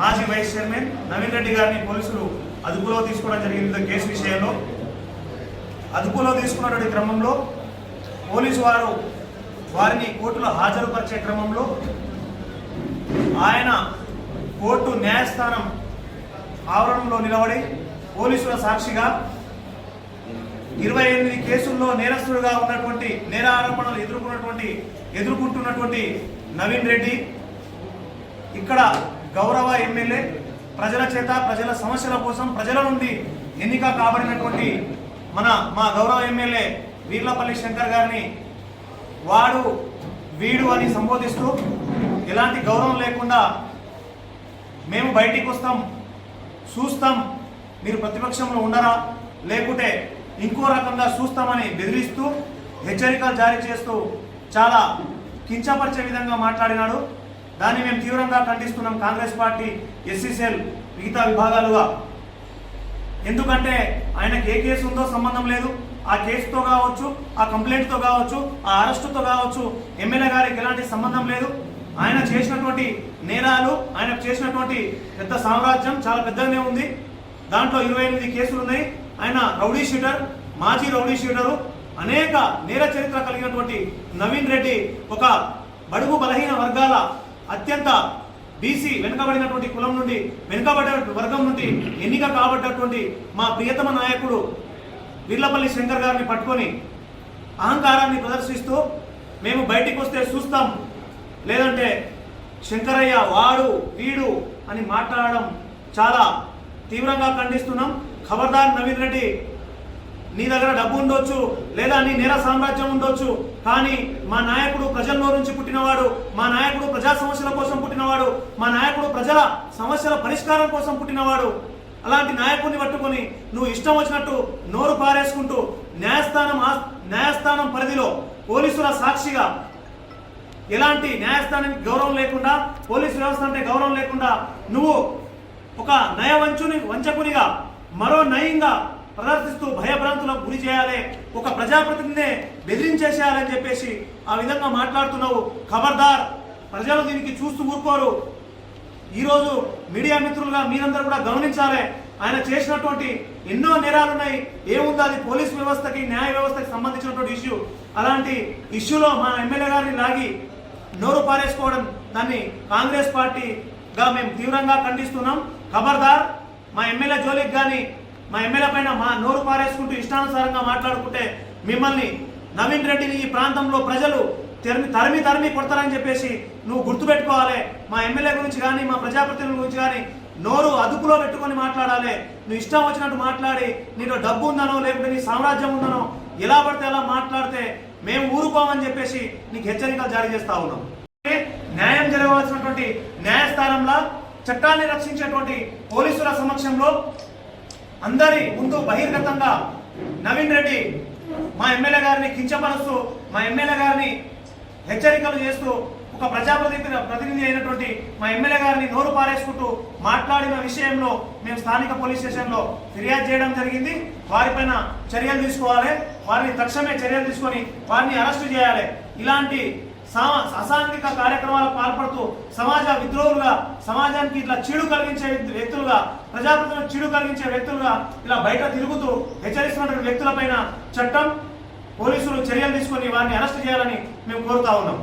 మాజీ vice chairman Naveen Reddy గారిని పోలీసులు అదుపులో తీసుకోవడం జరిగింది కేసు విషయంలో. అదుపులో తీసుకున్నటువంటి క్రమంలో పోలీసు వారు వారిని కోర్టులో హాజరుపరిచే క్రమంలో ఆయన కోర్టు న్యాయస్థానం ఆవరణంలో నిలబడి పోలీసుల సాక్షిగా ఇరవై ఎనిమిది కేసుల్లో నేరస్తుడుగా ఉన్నటువంటి నేర ఆరోపణలు ఎదుర్కొన్నటువంటి ఎదుర్కొంటున్నటువంటి నవీన్ రెడ్డి ఇక్కడ గౌరవ ఎమ్మెల్యే ప్రజల చేత ప్రజల సమస్యల కోసం ప్రజల నుండి ఎన్నిక కాబడినటువంటి మన మా గౌరవ ఎమ్మెల్యే వీర్లపల్లి శంకర్ గారిని వాడు వీడు అని సంబోధిస్తూ ఎలాంటి గౌరవం లేకుండా మేము బయటికి వస్తాం చూస్తాం మీరు ప్రతిపక్షంలో ఉండరా లేకుంటే ఇంకో రకంగా చూస్తామని బెదిరిస్తూ హెచ్చరికలు జారీ చేస్తూ చాలా కించపరిచే విధంగా మాట్లాడినాడు. దాన్ని మేము తీవ్రంగా ఖండిస్తున్నాం కాంగ్రెస్ పార్టీ ఎస్సీసీఎల్ మిగతా విభాగాలుగా. ఎందుకంటే ఆయనకి ఏ కేసు ఉందో సంబంధం లేదు. ఆ కేసుతో కావచ్చు ఆ కంప్లైంట్తో కావచ్చు ఆ అరెస్టుతో కావచ్చు ఎమ్మెల్యే గారికి ఎలాంటి సంబంధం లేదు. ఆయన చేసినటువంటి నేరాలు ఆయన చేసినటువంటి పెద్ద సామ్రాజ్యం చాలా పెద్దగానే ఉంది. దాంట్లో ఇరవై ఎనిమిది కేసులు ఉన్నాయి. ఆయన రౌడీ షూటర్ మాజీ రౌడీ షూటరు అనేక నేర చరిత్ర కలిగినటువంటి నవీన్ రెడ్డి ఒక బడుగు బలహీన వర్గాల అత్యంత బీసీ వెనుకబడినటువంటి కులం నుండి వెనుకబడిన వర్గం నుండి ఎన్నిక కాబడ్డటువంటి మా ప్రియతమ నాయకుడు వీర్లపల్లి శంకర్ గారిని పట్టుకొని అహంకారాన్ని ప్రదర్శిస్తూ మేము బయటికి వస్తే చూస్తాం. లేదంటే శంకరయ్య వాడు వీడు అని మాట్లాడడం చాలా తీవ్రంగా ఖండిస్తున్నాం. ఖబర్దార్ నవీన్ రెడ్డి నీ దగ్గర డబ్బు ఉండొచ్చు లేదా నీ నేర సామ్రాజ్యం ఉండొచ్చు కానీ మా నాయకుడు ప్రజల్లో నుంచి పుట్టినవాడు మా నాయకుడు ప్రజా సమస్యల కోసం పుట్టినవాడు మా నాయకుడు ప్రజల సమస్యల పరిష్కారం కోసం పుట్టినవాడు. అలాంటి నాయకుడిని పట్టుకొని నువ్వు ఇష్టం వచ్చినట్టు నోరు పారేసుకుంటూ న్యాయస్థానం న్యాయస్థానం పరిధిలో పోలీసుల సాక్షిగా ఎలాంటి న్యాయస్థానానికి గౌరవం లేకుండా పోలీసు వ్యవస్థ అంటే గౌరవం లేకుండా నువ్వు ఒక నయవంచుని వంచకునిగా మరో నయంగా ప్రదర్శిస్తూ భయభ్రాంతులకు గురి చేయాలి ఒక ప్రజాప్రతినిధినే బెదిరించేసేయాలని చెప్పేసి ఆ విధంగా మాట్లాడుతున్నావు. ఖబర్దార్. ప్రజలు దీనికి చూస్తూ ఊరుకోరు. ఈరోజు మీడియా మిత్రులుగా మీరందరూ కూడా గమనించాలి. ఆయన చేసినటువంటి ఎన్నో నేరాలు ఉన్నాయి. ఏముందో? అది పోలీస్ వ్యవస్థకి న్యాయ వ్యవస్థకి సంబంధించినటువంటి ఇష్యూ. అలాంటి ఇష్యూలో మా ఎమ్మెల్యే గారిని లాగి నోరు పారేసుకోవడం దాన్ని కాంగ్రెస్ పార్టీగా మేము తీవ్రంగా ఖండిస్తున్నాం. ఖబర్దార్. మా ఎమ్మెల్యే జోలికి కానీ మా ఎమ్మెల్యే పైన మా నోరు పారేసుకుంటూ ఇష్టానుసారంగా మాట్లాడుకుంటే మిమ్మల్ని నవీన్ రెడ్డిని ఈ ప్రాంతంలో ప్రజలు తరిమి తరిమి తరిమి కొడతారని చెప్పేసి నువ్వు గుర్తుపెట్టుకోవాలి. మా ఎమ్మెల్యే గురించి కానీ మా ప్రజాప్రతినిధుల గురించి కానీ నోరు అదుపులో పెట్టుకొని మాట్లాడాలి. నువ్వు ఇష్టం వచ్చినట్టు మాట్లాడి నీలో డబ్బు ఉందనో లేకపోతే నీ సామ్రాజ్యం ఉందనో ఎలా పడితే అలా మాట్లాడితే మేము ఊరుకోమని చెప్పేసి నీకు హెచ్చరికలు జారీ చేస్తా ఉన్నాం. న్యాయం జరగవలసినటువంటి న్యాయస్థానంలో చట్టాన్ని రక్షించేటువంటి పోలీసుల సమక్షంలో అందరి ముందు బహిర్గతంగా నవీన్ రెడ్డి మా ఎమ్మెల్యే గారిని కించపరుస్తూ మా ఎమ్మెల్యే గారిని హెచ్చరికలు చేస్తూ ఒక ప్రజాప్రతినిధి ప్రతినిధి అయినటువంటి మా ఎమ్మెల్యే గారిని నోరు పారేసుకుంటూ మాట్లాడిన విషయంలో మేము స్థానిక పోలీస్ స్టేషన్లో ఫిర్యాదు చేయడం జరిగింది. వారిపైన చర్యలు తీసుకోవాలి. వారిని తక్షణమే చర్యలు తీసుకొని వారిని అరెస్టు చేయాలి. ఇలాంటి అసాంఘిక కార్యక్రమాలకు పాల్పడుతూ సమాజ విద్రోహులుగా సమాజానికి ఇట్లా చీడు కలిగించే వ్యక్తులుగా ప్రజాప్రతినిధులకు చీడు కలిగించే వ్యక్తులుగా ఇలా బయట తిరుగుతూ హెచ్చరిస్తున్నటువంటి వ్యక్తులపైన చట్టం పోలీసులు చర్యలు తీసుకొని వారిని అరెస్ట్ చేయాలని మేము కోరుతా ఉన్నాం.